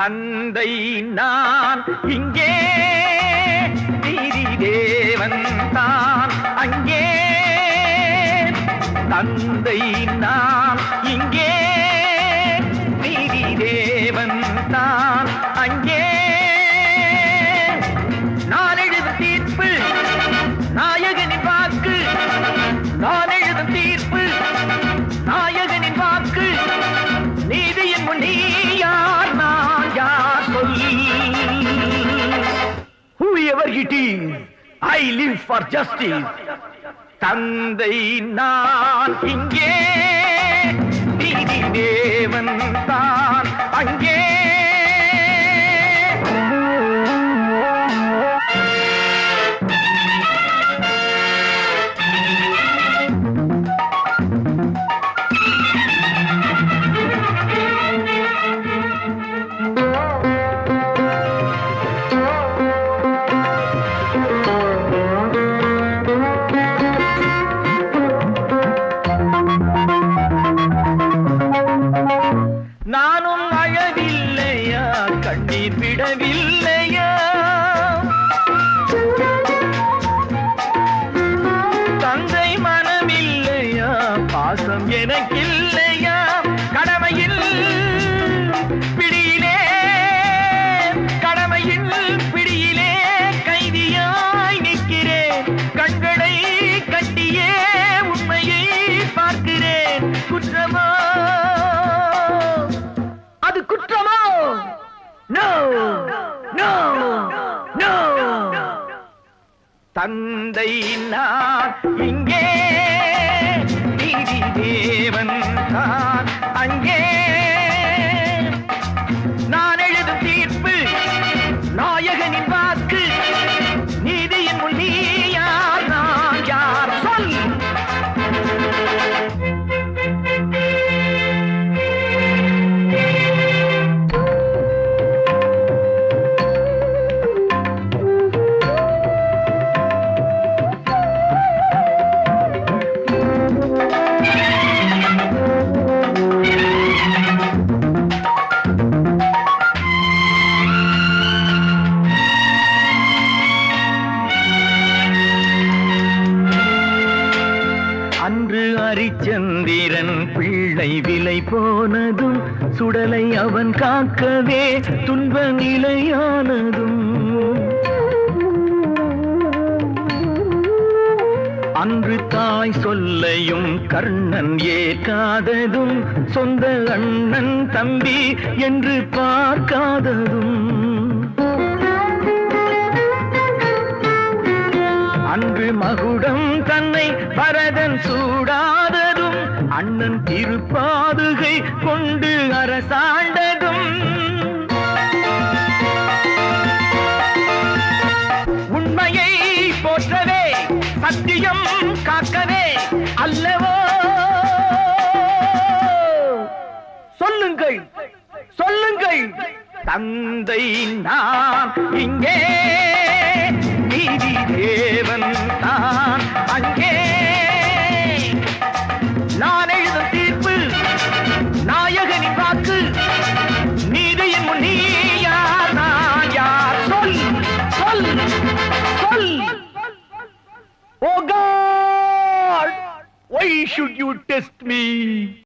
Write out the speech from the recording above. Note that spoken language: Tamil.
தந்தை நான் இங்கே நீதி தேவன் தான். அங்கே தந்தை நான் இங்கே. I live for justice. தந்தை நான் இங்கே. நீதி தேவன் தான். கண்ணீர் தந்தை நான் இங்கே. ஹரிச்சந்திரன் பிள்ளை விலை போனதும் சுடலை அவன் காக்கவே துன்ப நிலையானதும் அன்று தாய் சொல்லையும் கர்ணன் ஏற்காததும் சொந்த அண்ணன் தம்பி என்று பார்க்காததும். அன்று மகுடம் தன்னை பரதன் சூடாததும் அண்ணன் திருப்பாதுகை கொண்டு அரசாண்டதும். உண்மையை போற்றவே சத்தியம் காக்கவே அல்லவோ? சொல்லுங்கள் சொல்லுங்கள். தந்தை நான் இங்கே. Oh God, why should you test me?